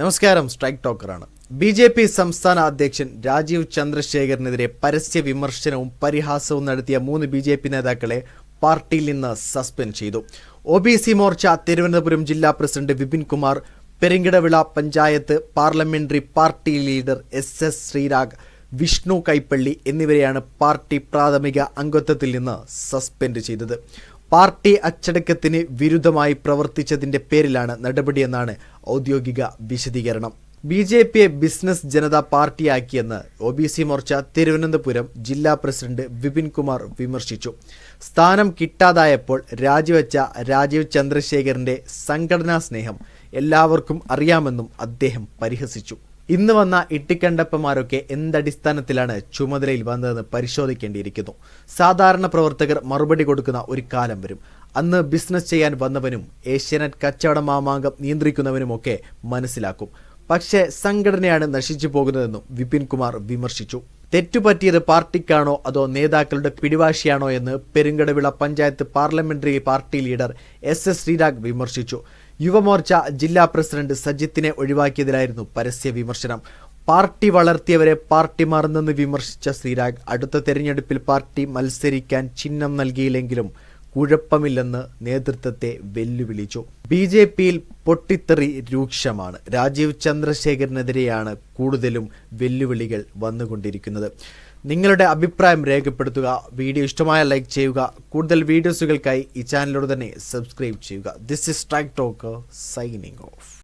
നമസ്കാരം സ്ട്രൈക്ക് ടോക്കറാണ്. B J P സംസ്ഥാന അധ്യക്ഷൻ രാജീവ് ചന്ദ്രശേഖരനെതിരെ പരസ്യ വിമർശനവും പരിഹാസവും നടത്തിയ മൂന്ന് ബി ജെ പി നേതാക്കളെ പാർട്ടിയിൽ നിന്ന് സസ്പെൻഡ് ചെയ്തു. O B C Morcha Thiruvananthapuram ജില്ലാ president Vipin Kumar Peringadavila panchayat parliamentary party leader S S Sreerag Vishnu Kaipally എന്നിവരെയാണ് പാർട്ടി പ്രാഥമിക അംഗത്വത്തിൽ നിന്ന് സസ്പെൻഡ് ചെയ്തത്. പാർട്ടി അച്ചടക്കത്തിന് വിരുദ്ധമായി പ്രവർത്തിച്ചതിന്റെ പേരിലാണ് നടപടിയെന്നാണ് ഔദ്യോഗിക വിശദീകരണം. ബി ജെ പിയെ business Janata പാർട്ടിയാക്കിയെന്ന് O B C Morcha Thiruvananthapuram ജില്ലാ പ്രസിഡന്റ് വിപിൻ കുമാർ വിമർശിച്ചു. സ്ഥാനം കിട്ടാതായപ്പോൾ രാജിവെച്ച രാജീവ് ചന്ദ്രശേഖരന്റെ സംഘടനാ സ്നേഹം എല്ലാവർക്കും അറിയാമെന്നും അദ്ദേഹം പരിഹസിച്ചു. ഇന്ന് വന്ന ഇട്ടിക്കണ്ടപ്പന്മാരൊക്കെ എന്തടിസ്ഥാനത്തിലാണ് ചുമതലയിൽ വന്നതെന്ന് പരിശോധിക്കേണ്ടിയിരിക്കുന്നു. സാധാരണ പ്രവർത്തകർ മറുപടി കൊടുക്കുന്ന ഒരു കാലം വരും. അന്ന് ബിസിനസ് ചെയ്യാൻ വന്നവനും ഏഷ്യാനെറ്റ് കച്ചവട മാമാങ്കം നിയന്ത്രിക്കുന്നവനുമൊക്കെ മനസ്സിലാക്കും. പക്ഷേ സംഘടനയാണ് നശിച്ചു പോകുന്നതെന്നും വിപിൻ കുമാർ വിമർശിച്ചു. തെറ്റുപറ്റിയത് പാർട്ടിക്കാണോ അതോ നേതാക്കളുടെ പിടിവാശിയാണോ എന്ന് Perunkadavila panchayat parliamentary party leader S S Sreerag വിമർശിച്ചു. യുവമോർച്ച ജില്ലാ പ്രസിഡന്റ് സജിത്തിനെ ഒഴിവാക്കിയതിലായിരുന്നു പരസ്യ വിമർശനം. പാർട്ടി വളർത്തിയവരെ പാർട്ടി മറന്നെന്ന് വിമർശിച്ച ശ്രീരാഗ് അടുത്ത തെരഞ്ഞെടുപ്പിൽ പാർട്ടി മത്സരിക്കാൻ ചിഹ്നം നൽകിയില്ലെങ്കിലും കുഴപ്പമില്ലെന്ന് നേതൃത്വത്തെ വെല്ലുവിളിച്ചു. ബി ജെ പിയിൽ പൊട്ടിത്തെറി രൂക്ഷമാണ്. രാജീവ് ചന്ദ്രശേഖരനെതിരെയാണ് കൂടുതലും വെല്ലുവിളികൾ വന്നുകൊണ്ടിരിക്കുന്നത്. നിങ്ങളുടെ അഭിപ്രായം രേഖപ്പെടുത്തുക. വീഡിയോ ഇഷ്ടമായ ലൈക്ക് ചെയ്യുക. കൂടുതൽ വീഡിയോസുകൾക്കായി ഈ ചാനലോട് തന്നെ സബ്സ്ക്രൈബ് ചെയ്യുക. This is strike talk signing off